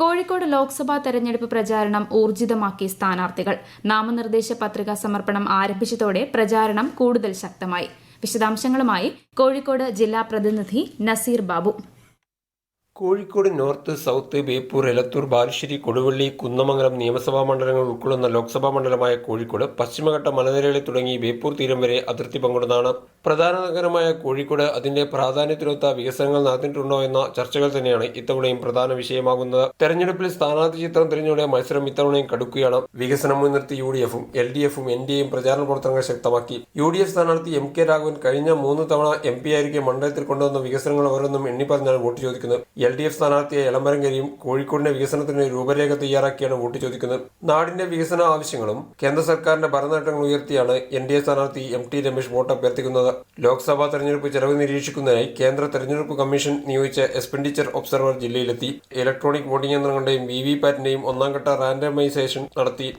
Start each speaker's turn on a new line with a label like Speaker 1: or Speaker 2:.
Speaker 1: കോഴിക്കോട് ലോക്സഭാ തെരഞ്ഞെടുപ്പ് പ്രചാരണം ഊർജിതമാക്കി സ്ഥാനാർത്ഥികൾ. നാമനിർദ്ദേശ പത്രികാ സമർപ്പണം ആരംഭിച്ചതോടെ പ്രചാരണം കൂടുതൽ ശക്തമായി. വിശദാംശങ്ങളുമായി കോഴിക്കോട് ജില്ലാ പ്രതിനിധി നസീർ ബാബു.
Speaker 2: കോഴിക്കോട് നോർത്ത് സൗത്ത് ബേപ്പൂർ എലത്തൂർ ബാലുശ്ശേരി കൊടുവള്ളി കുന്നമംഗലം നിയമസഭാ മണ്ഡലങ്ങൾ ഉൾക്കൊള്ളുന്ന ലോക്സഭാ മണ്ഡലമായ കോഴിക്കോട് പശ്ചിമഘട്ട മലനിരകളിൽ തുടങ്ങി ബേപ്പൂർ തീരം വരെ അതിർത്തി പങ്കിടുന്നതാണ്. പ്രധാന നഗരമായ കോഴിക്കോട് അതിന്റെ പ്രാധാന്യത്തിനൊത്ത വികസനങ്ങൾ നടന്നിട്ടുണ്ടോ എന്ന ചർച്ചകൾ തന്നെയാണ് ഇത്തവണയും പ്രധാന വിഷയമാകുന്നത്. തെരഞ്ഞെടുപ്പിൽ സ്ഥാനാർത്ഥി ചിത്രം തിരഞ്ഞെടുത്ത മത്സരം ഇത്തവണയും കടുക്കുകയാണ്. വികസനം മുൻനിർത്തി യു ഡി എഫും എൽ ഡി എഫും എൻ ഡി എയും പ്രചാരണ പ്രവർത്തനങ്ങൾ ശക്തമാക്കി. യു ഡി എഫ് സ്ഥാനാർത്ഥി എം കെ രാഘവൻ കഴിഞ്ഞ മൂന്ന് തവണ എം പി ആയിരിക്കെ മണ്ഡലത്തിൽ കൊണ്ടുവന്ന വികസനങ്ങൾ ഓരോന്നും എണ്ണി പറഞ്ഞാണ് വോട്ട് ചോദിക്കുന്നത്. എൽ ഡി എഫ് സ്ഥാനാർത്ഥിയായ എളമരങ്കരിയും കോഴിക്കോടിന്റെ വികസനത്തിന് രൂപരേഖ തയ്യാറാക്കിയാണ് വോട്ട് ചോദിക്കുന്നത്. നാടിന്റെ വികസന ആവശ്യങ്ങളും കേന്ദ്ര സർക്കാരിന്റെ ഭരണനേട്ടങ്ങൾ ഉയർത്തിയാണ് എൻ ഡി എ സ്ഥാനാർത്ഥി എം ടി രമേശ് വോട്ട് അഭ്യർത്ഥിക്കുന്നത്. ലോക്സഭാ തെരഞ്ഞെടുപ്പ് ചെലവ് നിരീക്ഷിക്കുന്നതിനായി കേന്ദ്ര തെരഞ്ഞെടുപ്പ് കമ്മീഷൻ നിയോഗിച്ച എക്സ്പെൻഡിച്ചർ ഒബ്സർവർ ജില്ലയിലെത്തി. ഇലക്ട്രോണിക് വോട്ടിംഗ് യന്ത്രങ്ങളുടെയും വി വി പാറ്റിന്റെയും ഒന്നാംഘട്ട റാൻഡമൈസേഷൻ നടത്തി.